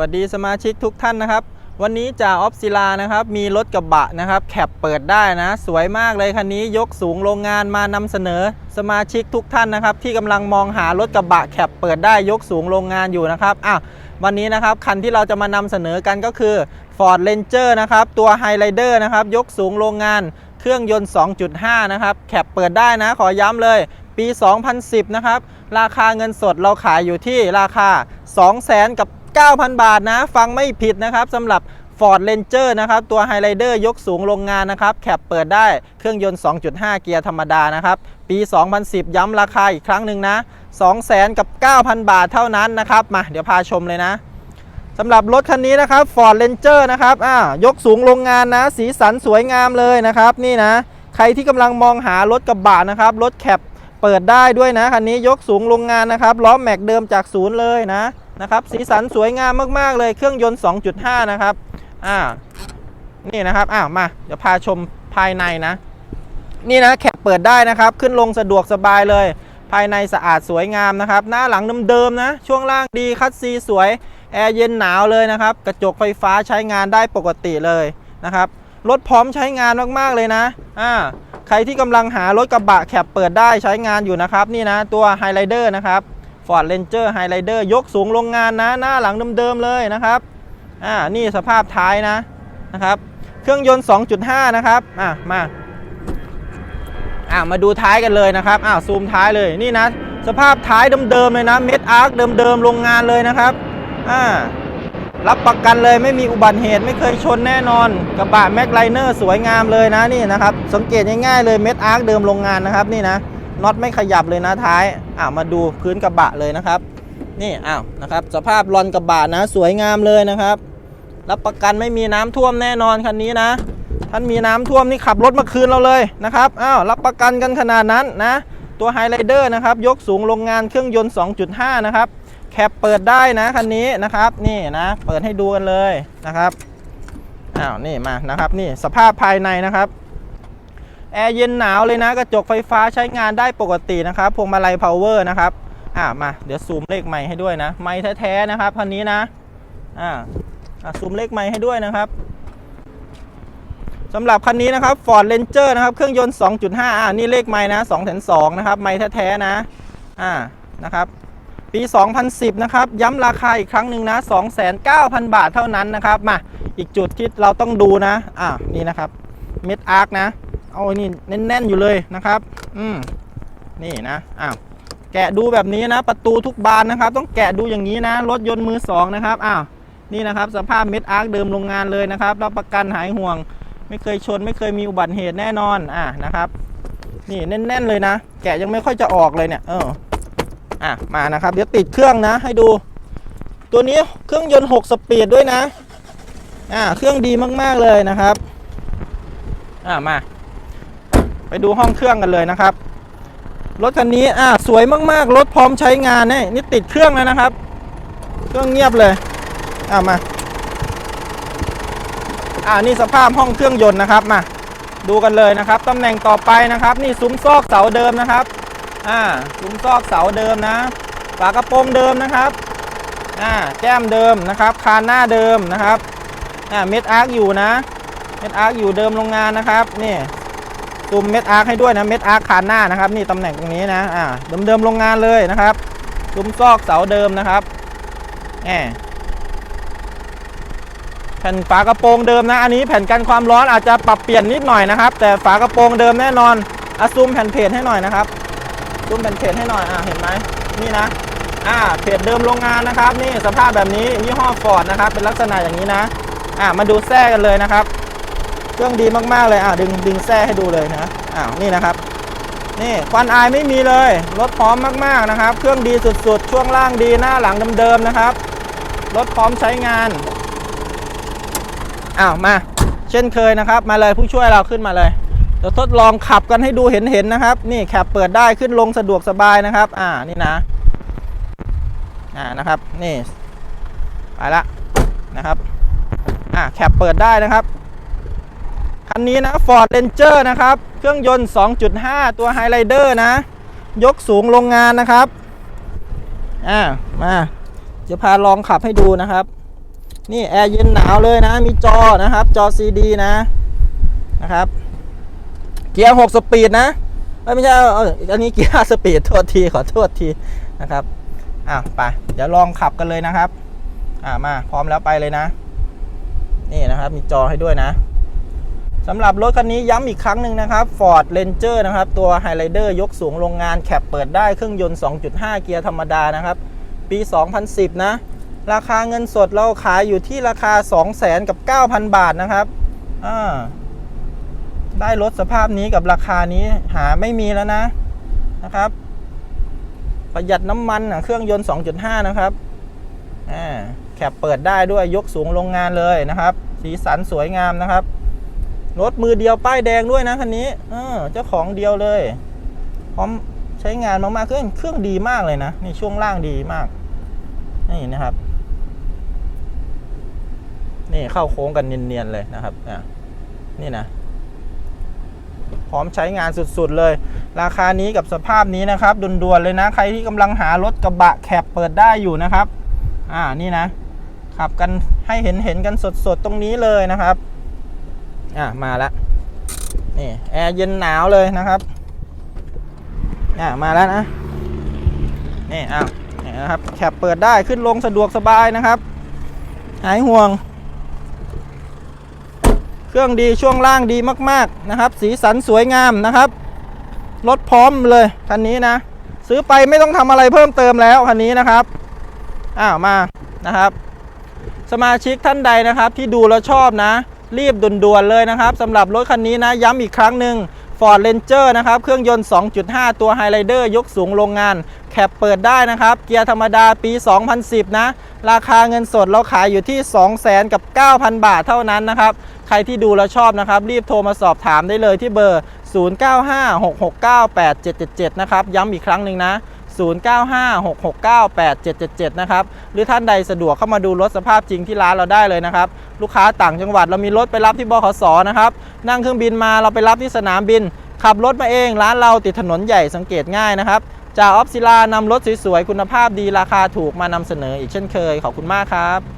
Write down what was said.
วัสดีสมาชิกทุกท่านนะครับ วันนี้จ่าออฟศิลานะครับ มีรถกระบะนะครับ แคปเปิดได้นะ สวยมากเลยคันนี้ยกสูงโรงงานมานำเสนอ สมาชิกทุกท่านนะครับ ที่กำลังมองหารถกระบะแคปเปิดได้ยกสูงโรงงานอยู่นะครับอะวันนี้นะครับคันที่เราจะมานำเสนอกันก็คือ Ford Ranger นะครับตัว Highlander นะครับยกสูงโรงงาน เครื่องยนต์ 2.5 นะครับแคปเปิดได้นะ ขอย้ำเลยปี 2010 นะครับ ราคาเงินสดเราขายอยู่ที่ราคา 200,000กับ 9,000 บาทนะ ฟังไม่ผิดนะครับสำหรับ Ford Ranger นะครับ ตัว Highlander ยกสูงโรงงานนะครับ แคปเปิดได้เครื่องยนต์ 2.5 เกียร์ธรรมดานะครับ ปี 2010 ย้ำราคาอีกครั้งหนึ่งนะ 200,000 กับ 9,000 บาทเท่านั้นนะครับ มาเดี๋ยวพาชมเลยนะสำหรับรถคันนี้นะครับ Ford Ranger นะครับอ่ายกสูงโรงงานนะ สีสันสวยงามเลยนะครับ นี่นะ ใครที่กำลังมองหารถกระบะนะครับ รถแคปเปิดได้ด้วยนะคันนี้ยกสูงโรงงานนะครับ ล้อแม็กเดิมจากศูนย์เลยนะ นะครับ สีสันสวยงามมาก ๆ เลยเครื่องยนต์ 2.5 นะครับอ่านี่นะครับอ้าวมาเดี๋ยวพาชมภายในนะ นี่นะแคปเปิดได้นะครับ ขึ้นลงสะดวกสบายเลย ภายในสะอาดสวยงามนะครับ หน้าหลังเดิมๆนะ ช่วงล่างดีคัดซีสวย แอร์เย็นหนาวเลยนะครับ กระจกไฟฟ้าใช้งานได้ปกติเลยนะครับรถพร้อมใช้งานมากๆเลยนะอ่าใครที่กำลังหารถกระบะแคปเปิดได้ใช้งานอยู่นะครับ นี่นะตัว Highlander นะครับ Ford Ranger Highlander ยกสูงโรงงานนะ หน้าหลังเดิมๆเลยนะครับอ่านี่สภาพท้ายนะนะครับ เครื่องยนต์ 2.5 นะครับอะมาอะมาดูท้ายกันเลยนะครับอ้าวซูมท้ายเลยนี่นะ สภาพท้ายเดิมๆเลยนะเม็ดอาร์คเดิมๆโรงงานเลยนะครับอ่ารับประกันเลยไม่มีอุบัติเหตุไม่เคยชนแน่นอนกระบะแม็กไลเนอร์สวยงามเลยนะนี่นะครับ สังเกตง่ายๆเลยเม็ดอาร์คเดิมโรงงานนะครับนี่นะ น็อตไม่ขยับเลยนะท้ายอ่ามาดูพื้นกระบะเลยนะครับ นี่อ้าวนะครับ สภาพรอนกระบะนะสวยงามเลยนะครับรับประกันไม่มีน้ำท่วมแน่นอนคันนี้นะ ท่านมีน้ำท่วมนี่ขับรถมาคืนเราเลยนะครับ อ้าวรับประกันกันขนาดนั้นนะ ตัวไฮไลเดอร์นะครับ ยกสูงโรงงานเครื่องยนต์ 2.5 นะครับ แคปเปิดได้นะคันนี้นะครับ นี่นะ เปิดให้ดูกันเลยนะครับ อ้าว นี่มานะครับ นี่สภาพภายในนะครับ แอร์เย็นหนาวเลยนะ กระจกไฟฟ้าใช้งานได้ปกตินะครับ พวงมาลัยพาวเวอร์นะครับ อ่ามา เดี๋ยวซูมเลขไม้ให้ด้วยนะ ไม้แท้ๆนะครับคันนี้นะ อ่าอะซูมเลขไม้ให้ด้วยนะครับสำหรับคันนี้นะครับ Ford Ranger นะครับ เครื่องยนต์ 2.5 อ่านี่เลขไม้นะ2 2นะครับ ไม้แท้ๆนะ อ่า นะครับ ปี 2010 นะครับ ย้ำราคาอีกครั้งหนึ่งนะ 2,900 บาทเท่านั้นนะครับ มา อีกจุดที่เราต้องดูนะ อ่านี่นะครับ เม็ดอาร์คนะ เอานี่แน่นๆอยู่เลยนะครับ อืมนี่นะอ้าวแกะดูแบบนี้นะ ประตูทุกบานนะครับ ต้องแกะดูอย่างนี้นะรถยนต์มือสองนะครับอ้าวนี่นะครับ สภาพเม็ดอาร์คเดิมโรงงานเลยนะครับรับประกันหายห่วง ไม่เคยชน ไม่เคยมีอุบัติเหตุแน่นอนอ่านะครับ นี่แน่น ๆเลยนะ แกะยังไม่ค่อยจะออกเลยเนี่ย เอออะมานะครับ เดี๋ยวติดเครื่องนะ ให้ดู ตัวนี้เครื่องยนต์ 6 สปีดด้วยนะอ่าเครื่องดีมากๆเลยนะครับ อ่ามา ดูห้องเครื่องกันเลยนะครับ รถคันนี้อ่าสวยมากๆ รถพร้อมใช้งานนี่นี่ติดเครื่องแล้วนะครับ เครื่องเงียบเลยอ่ามาอ่านี่สภาพห้องเครื่องยนต์นะครับมาดูกันเลยนะครับตำแหน่งต่อไปนะครับ นี่ซุ้มซอกเสาเดิมนะครับอ่าซุ้มซอกเสาเดิมนะฝากระโปรงเดิมนะครับอ่าแก้มเดิมนะครับ คานหน้าเดิมนะครับอ่าเม็ดอาร์คอยู่นะเม็ดอาร์คอยู่เดิมโรงงานนะครับนี่ ซูมเม็ดอาร์คให้ด้วยนะเม็ดอาร์คคานหน้านะครับนี่ตำแหน่งตรงนี้นะอ่าเดิมๆโรงงานเลยนะครับซุ้มซอกเสาเดิมนะครับแหมแผ่นฝากระโปรงเดิมนะอันนี้แผ่นกันความร้อนอาจจะปรับเปลี่ยนนิดหน่อยนะครับ แต่ฝากระโปรงเดิมแน่นอนอะซูมแผ่นเพจให้หน่อยนะครับซูมแผ่นเพจให้หน่อยอ่าเห็นไหมนี่นะอ่าเพจเดิมโรงงานนะครับ นี่สภาพแบบนี้ยี่ห้อฟอร์ดนะครับเป็นลักษณะอย่างนี้นะอ่ามาดูแส้กันเลยนะครับ เครื่องดีมากๆเลยอ่าดึงดึงแส้ให้ดูเลยนะอ้าวนี่นะครับ นี่ควันอายไม่มีเลยรถพร้อมมากๆนะครับ เครื่องดีสุดๆ ช่วงล่างดีหน้าหลังเดิมๆนะครับรถพร้อมใช้งานอ้าวมา เช่นเคยนะครับ มาเลยผู้ช่วยเราขึ้นมาเลยเดี๋ยวทดลองขับกันให้ดูเห็นๆนะครับ นี่แคปเปิดได้ขึ้นลงสะดวกสบายนะครับ อ่านี่นะอ่านะครับนี่ไปละนะครับอ่าแคปเปิดได้นะครับ คันนี้นะ Ford Ranger นะครับ เครื่องยนต์ 2.5 ตัว Highlander นะ ยกสูงโรงงานนะครับ อ่า มา จะพาลองขับให้ดูนะครับ นี่แอร์เย็นหนาวเลยนะ มีจอนะครับ จอ CD นะ นะครับ เกียร์ 6 สปีดนะไม่ใช่อันนี้เกียร์5สปีด โทษที ขอโทษทีนะครับ อะไป เดี๋ยวลองขับกันเลยนะครับ อ่ามา พร้อมแล้วไปเลยนะ นี่นะครับ มีจอให้ด้วยนะ สำหรับรถคันนี้ย้ำอีกครั้งหนึ่งนะครับ Ford Ranger นะครับ ตัว Highlander ยกสูงโรงงานแคปเปิดได้เครื่องยนต์ 2.5 เกียร์ธรรมดานะครับ ปี 2010 นะ ราคาเงินสดเราขายอยู่ที่ราคา 200,000กับ 9,000 บาทนะครับอ่าได้รถสภาพนี้กับราคานี้หาไม่มีแล้วนะนะครับ ประหยัดน้ำมันอะเครื่องยนต์ 2.5 นะครับอ่าแคปเปิดได้ด้วยยกสูงโรงงานเลยนะครับ สีสันสวยงามนะครับ รถมือเดียวป้ายแดงด้วยนะคันนี้เออเจ้าของเดียวเลย พร้อมใช้งานมากๆเครื่องเครื่องดีมากเลยนะนี่ช่วงล่างดีมากนี่นะครับ นี่เข้าโค้งกันเนียนๆเลยนะครับอะนี่นะพร้อมใช้งานสุดๆเลย ราคานี้กับสภาพนี้นะครับด่วนๆเลยนะ ใครที่กำลังหารถกระบะแคปเปิดได้อยู่นะครับ อ่านี่นะขับกันให้เห็นเห็นๆกันสดๆตรงนี้เลยนะครับ อะมาล้วนี่แอร์เย็นหนาวเลยนะครับอะมาแล้วนะนี่อ้าวนี่นะครับแคปเปิดได้ขึ้นลงสะดวกสบายนะครับ หายห่วง เครื่องดีช่วงล่างดีมาก ๆนะครับ สีสันสวยงามนะครับรถพร้อมเลยคันนี้นะ ซื้อไปไม่ต้องทำอะไรเพิ่มเติมแล้วคันนี้นะครับอ้าวมานะครับ สมาชิกท่านใดนะครับที่ดูแล้วชอบนะ รีบด่วนๆเลยนะครับสำหรับรถคันนี้นะย้ำอีกครั้งหนึ่ง Ford Ranger นะครับเครื่องยนต์ 2.5 ตัว Highlander ยกสูงโรงงาน แคปเปิดได้นะครับ เกียร์ธรรมดาปี 2010 นะ ราคาเงินสดเราขายอยู่ที่ 200,000กับ 9,000 บาทเท่านั้นนะครับ ใครที่ดูแล้วชอบนะครับ รีบโทรมาสอบถามได้เลยที่เบอร์ 0956698777 นะครับ ย้ำอีกครั้งหนึ่งนะ 0956698777 นะครับ หรือท่านใดสะดวกเข้ามาดูรถสภาพจริงที่ร้านเราได้เลยนะครับ ลูกค้าต่างจังหวัดเรามีรถไปรับที่บขสนะครับ นั่งเครื่องบินมาเราไปรับที่สนามบิน ขับรถมาเอง ร้านเราติดถนนใหญ่สังเกตง่ายนะครับจากออฟซิลานำรถสวยๆ คุณภาพดีราคาถูกมานำเสนออีกเช่นเคย ขอบคุณมากครับ